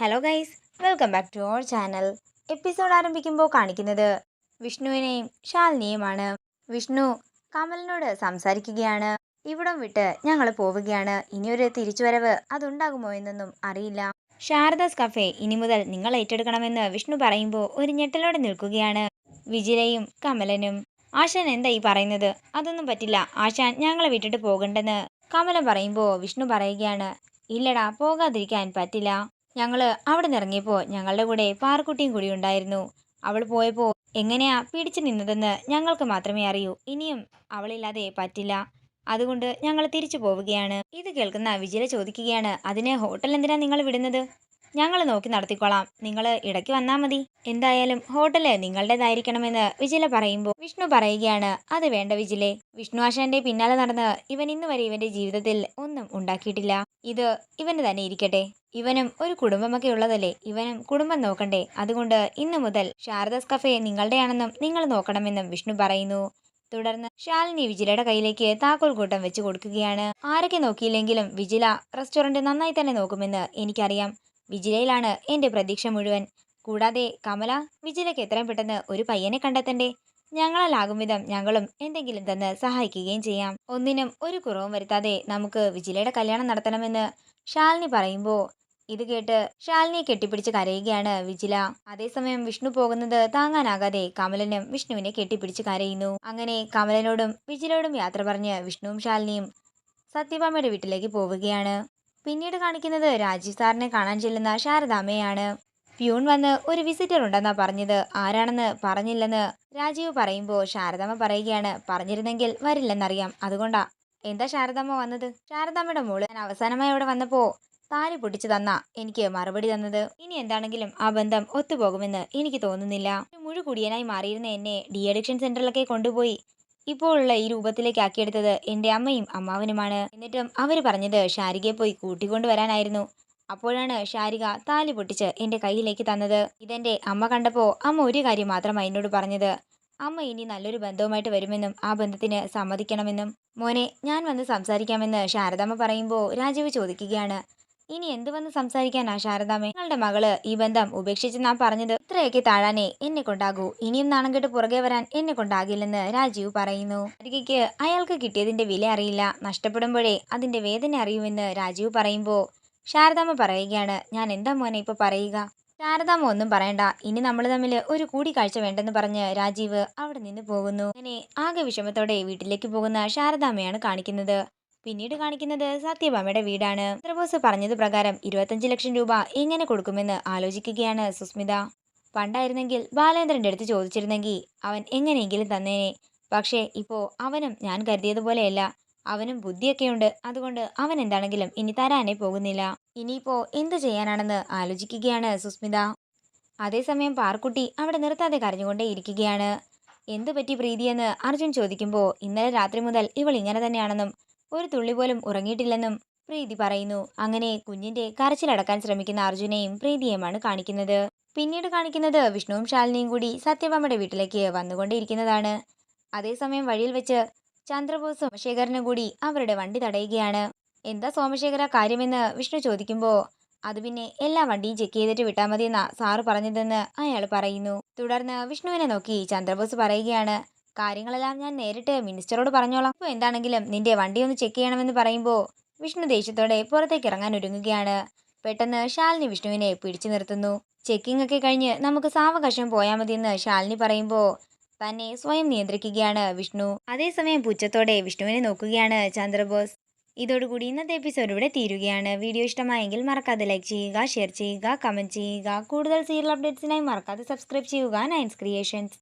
Hello guys welcome back to our channel episode ആരംഭിക്കുമ്പോൾ കാണിക്കുന്നത് വിഷ്ണുവിനെയും ശാലിനിയുമാണ്. വിഷ്ണു കമലിനോട് സംസാരിക്കുകയാണ്. ഇവിടം വിട്ട് ഞങ്ങൾ പോവുകയാണ്. ഇനിയൊരു തിരിച്ചുവരവ് അതുണ്ടാകുമോ എന്നൊന്നും അറിയില്ല. ശാരദാസ് കഫേ ഇനി മുതൽ നിങ്ങൾ ഏറ്റെടുക്കണമെന്ന് വിഷ്ണു പറയുമ്പോൾ ഒരു ഞെട്ടലോടെ നിൽക്കുകയാണ് വിജിലയും കമലനും. ആശാൻ എന്താ ഈ പറയുന്നത്? അതൊന്നും പറ്റില്ല. ആശാൻ ഞങ്ങളെ വിട്ടിട്ട് പോകണ്ടെന്ന് കമലൻ പറയുമ്പോൾ വിഷ്ണു പറയുകയാണ് ഇല്ലടാ പോകാതിരിക്കാൻ പറ്റില്ല. ഞങ്ങൾ അവിടെ നിന്ന് ഇറങ്ങിയപ്പോൾ ഞങ്ങളുടെ കൂടെ പാർക്കുട്ടിയും കൂടി ഉണ്ടായിരുന്നു. അവൾ പോയപ്പോൾ എങ്ങനെയാ പിടിച്ചു നിന്നതെന്ന് ഞങ്ങൾക്ക് മാത്രമേ അറിയൂ. ഇനിയും അവളില്ലാതെ പറ്റില്ല. അതുകൊണ്ട് ഞങ്ങൾ തിരിച്ചു പോവുകയാണ്. ഇത് കേൾക്കുന്ന വിജയ ചോദിക്കുകയാണ് അതിനെ ഹോട്ടൽ എന്തിനാ നിങ്ങൾ വിടുന്നത്? ഞങ്ങൾ നോക്കി നടത്തിക്കോളാം. നിങ്ങൾ ഇടയ്ക്ക് വന്നാൽ മതി. എന്തായാലും ഹോട്ടൽ നിങ്ങളുടേതായിരിക്കണമെന്ന് വിജില പറയുമ്പോൾ വിഷ്ണു പറയുകയാണ്. അത് വേണ്ട വിജിലെ. വിഷ്ണു ആശാന്റെ പിന്നാലെ നടന്ന് ഇവൻ ഇന്ന് വരെ ഇവന്റെ ജീവിതത്തിൽ ഒന്നും ഉണ്ടാക്കിയിട്ടില്ല. ഇത് ഇവന് തന്നെ ഇരിക്കട്ടെ. ഇവനും ഒരു കുടുംബമൊക്കെ ഉള്ളതല്ലേ? ഇവനും കുടുംബം നോക്കണ്ടേ? അതുകൊണ്ട് ഇന്നു മുതൽ ശാരദാസ് കഫേ നിങ്ങളുടെയാണെന്നും നിങ്ങൾ നോക്കണമെന്നും വിഷ്ണു പറയുന്നു. തുടർന്ന് ശാലിനി വിജിലയുടെ കയ്യിലേക്ക് താക്കോൽ കൂട്ടം വെച്ചു കൊടുക്കുകയാണ്. ആരൊക്കെ നോക്കിയില്ലെങ്കിലും വിജില റെസ്റ്റോറന്റ് നന്നായി തന്നെ നോക്കുമെന്ന് എനിക്കറിയാം. വിജിലയിലാണ് എന്റെ പ്രതീക്ഷ മുഴുവൻ. കൂടാതെ കമല വിജിലയ്ക്ക് എത്രയും പെട്ടെന്ന് ഒരു പയ്യനെ കണ്ടെത്തണ്ടേ? ഞങ്ങളാലാകും വിധം ഞങ്ങളും എന്തെങ്കിലും തന്ന് സഹായിക്കുകയും ചെയ്യാം. ഒന്നിനും ഒരു കുറവും വരുത്താതെ നമുക്ക് വിജിലയുടെ കല്യാണം നടത്തണമെന്ന് ശാലിനി പറയുമ്പോൾ ഇത് കേട്ട് ശാലിനിയെ കെട്ടിപ്പിടിച്ച് കരയുകയാണ് വിജില. അതേസമയം വിഷ്ണു പോകുന്നത് താങ്ങാനാകാതെ കമലനും വിഷ്ണുവിനെ കെട്ടിപ്പിടിച്ച് കരയുന്നു. അങ്ങനെ കമലനോടും വിജിലയോടും യാത്ര പറഞ്ഞ് വിഷ്ണുവും ശാലിനിയും സത്യഭാമയുടെ വീട്ടിലേക്ക് പോവുകയാണ്. പിന്നീട് കാണിക്കുന്നത് രാജീവ് സാറിനെ കാണാൻ ചെല്ലുന്ന ശാരദാമ്മയാണ്. പ്യൂൺ വന്ന് ഒരു വിസിറ്റർ ഉണ്ടെന്നാ പറഞ്ഞത്. ആരാണെന്ന് പറഞ്ഞില്ലെന്ന് രാജീവ് പറയുമ്പോൾ ശാരദാമ്മ പറയുകയാണ് പറഞ്ഞിരുന്നെങ്കിൽ വരില്ലെന്നറിയാം. അതുകൊണ്ടാ. എന്താ ശാരദാമ്മ വന്നത്? ശാരദാമ്മയുടെ മോൾ ഞാൻ അവസാനമായി അവിടെ വന്നപ്പോ താലി പൊട്ടിച്ചു തന്ന എനിക്ക് മറുപടി തന്നത്. ഇനി എന്താണെങ്കിലും ആ ബന്ധം ഒത്തുപോകുമെന്ന് എനിക്ക് തോന്നുന്നില്ല. മുഴുകുടിയനായി മാറിയിരുന്ന എന്നെ ഡി അഡിക്ഷൻ സെന്ററിലൊക്കെ കൊണ്ടുപോയി ഇപ്പോൾ ഉള്ള ഈ രൂപത്തിലേക്ക് ആക്കിയെടുത്തത് എന്റെ അമ്മയും അമ്മാവനുമാണ്. എന്നിട്ടും അവർ പറഞ്ഞത് ഷാരികയെ പോയി കൂട്ടിക്കൊണ്ടുവരാനായിരുന്നു അപ്പോഴാണ് ഷാരിക താലി പൊട്ടിച്ച് എന്റെ കയ്യിലേക്ക് തന്നത്. ഇതെന്റെ അമ്മ കണ്ടപ്പോൾ അമ്മ ഒരു കാര്യം മാത്രമാണ് എന്നോട് പറഞ്ഞത്. അമ്മ ഇനി നല്ലൊരു ബന്ധവുമായിട്ട് വരുമെന്നും ആ ബന്ധത്തിന് സമ്മതിക്കണമെന്നും. മോനെ ഞാൻ വന്ന് സംസാരിക്കാമെന്ന് ശാരദമ്മ പറയുമ്പോൾ രാജീവ് ചോദിക്കുകയാണ്. ഇനി എന്ത് വന്ന് സംസാരിക്കാനാ ശാരദാമേ? നിങ്ങളുടെ മകൾ ഈ ബന്ധം ഉപേക്ഷിച്ച് നാം പറഞ്ഞത് ഇത്രയൊക്കെ താഴാനേ എന്നെ കൊണ്ടാകൂ. ഇനിയും നാണം കെട്ട് പുറകെ വരാൻ എന്നെ കൊണ്ടാകില്ലെന്ന് രാജീവ് പറയുന്നു. അരികയ്ക്ക് അയാൾക്ക് കിട്ടിയതിന്റെ വില അറിയില്ല. നഷ്ടപ്പെടുമ്പോഴേ അതിന്റെ വേദന അറിയുമെന്ന് രാജീവ് പറയുമ്പോൾ ശാരദാമ പറയുകയാണ് ഞാൻ എന്താ മോനെ ഇപ്പൊ പറയുക? ശാരദാമ ഒന്നും പറയണ്ട. ഇനി നമ്മൾ തമ്മിൽ ഒരു കൂടിക്കാഴ്ച വേണ്ടെന്ന് പറഞ്ഞ് രാജീവ് അവിടെ നിന്ന് പോകുന്നു. അങ്ങനെ ആകെ വിഷമത്തോടെ വീട്ടിലേക്ക് പോകുന്ന ശാരദാമ്മയാണ് കാണിക്കുന്നത്. പിന്നീട് കാണിക്കുന്നത് സത്യഭാമയുടെ വീടാണ്. ചന്ദ്രബോസ് പറഞ്ഞത് പ്രകാരം ഇരുപത്തഞ്ച് ലക്ഷം രൂപ എങ്ങനെ കൊടുക്കുമെന്ന് ആലോചിക്കുകയാണ് സുസ്മിത. പണ്ടായിരുന്നെങ്കിൽ ബാലേന്ദ്രന്റെ അടുത്ത് ചോദിച്ചിരുന്നെങ്കിൽ അവൻ എങ്ങനെയെങ്കിലും തന്നേനെ. പക്ഷേ ഇപ്പോ അവനും ഞാൻ കരുതിയതുപോലെയല്ല. അവനും ബുദ്ധിയൊക്കെയുണ്ട്. അതുകൊണ്ട് അവൻ എന്താണെങ്കിലും ഇനി തരാനേ പോകുന്നില്ല. ഇനിയിപ്പോ എന്തു ചെയ്യാനാണെന്ന് ആലോചിക്കുകയാണ് സുസ്മിത. അതേസമയം പാർക്കുട്ടി അവിടെ നിർത്താതെ കരഞ്ഞുകൊണ്ടേ ഇരിക്കുകയാണ്. എന്തു പറ്റി പ്രീതിയെന്ന് അർജുൻ ചോദിക്കുമ്പോൾ ഇന്നലെ രാത്രി മുതൽ ഇവൾ ഇങ്ങനെ തന്നെയാണെന്നും ഒരു തുള്ളി പോലും ഉറങ്ങിയിട്ടില്ലെന്നും പ്രീതി പറയുന്നു. അങ്ങനെ കുഞ്ഞിന്റെ കരച്ചിലടക്കാൻ ശ്രമിക്കുന്ന അർജുനെയും പ്രീതിയുമാണ് കാണിക്കുന്നത്. പിന്നീട് കാണിക്കുന്നത് വിഷ്ണുവും ശാലിനിയും കൂടി സത്യഭാമയുടെ വീട്ടിലേക്ക് വന്നുകൊണ്ടിരിക്കുന്നതാണ് അതേസമയം വഴിയിൽ വെച്ച് ചന്ദ്രബോസ് സോമശേഖരനും കൂടി അവരുടെ വണ്ടി തടയുകയാണ്. എന്താ സോമശേഖര കാര്യമെന്ന് വിഷ്ണു ചോദിക്കുമ്പോൾ അത് പിന്നെ എല്ലാ വണ്ടിയും ചെക്ക് ചെയ്തിട്ട് വിട്ടാൽ മതിയെന്നാ സാറ് പറഞ്ഞതെന്ന് അയാൾ പറയുന്നു. തുടർന്ന് വിഷ്ണുവിനെ നോക്കി ചന്ദ്രബോസ് പറയുകയാണ് കാര്യങ്ങളെല്ലാം ഞാൻ നേരിട്ട് മിനിസ്റ്ററോട് പറഞ്ഞോളാം. അപ്പോൾ എന്താണെങ്കിലും നിന്റെ വണ്ടി ഒന്ന് ചെക്ക് ചെയ്യണമെന്ന് പറയുമ്പോൾ വിഷ്ണു ദേഷ്യത്തോടെ പുറത്തേക്ക് ഇറങ്ങാൻ ഒരുങ്ങുകയാണ്. പെട്ടെന്ന് ശാലിനി വിഷ്ണുവിനെ പിടിച്ചു നിർത്തുന്നു. ചെക്കിംഗ് ഒക്കെ കഴിഞ്ഞ് നമുക്ക് സാവകാശം പോയാൽ മതിയെന്ന് ശാലിനി പറയുമ്പോൾ തന്നെ സ്വയം നിയന്ത്രിക്കുകയാണ് വിഷ്ണു. അതേസമയം പുച്ഛത്തോടെ വിഷ്ണുവിനെ നോക്കുകയാണ് ചന്ദ്രബോസ്. ഇതോടുകൂടി ഇന്നത്തെ എപ്പിസോഡ് ഇവിടെ തീരുകയാണ്. വീഡിയോ ഇഷ്ടമായെങ്കിൽ മറക്കാതെ ലൈക്ക് ചെയ്യുക ഷെയർ ചെയ്യുക കമന്റ് ചെയ്യുക. കൂടുതൽ സീരിയൽ അപ്ഡേറ്റ്സിനായി മറക്കാതെ സബ്സ്ക്രൈബ് ചെയ്യുക. നയൻസ് ക്രിയേഷൻസ്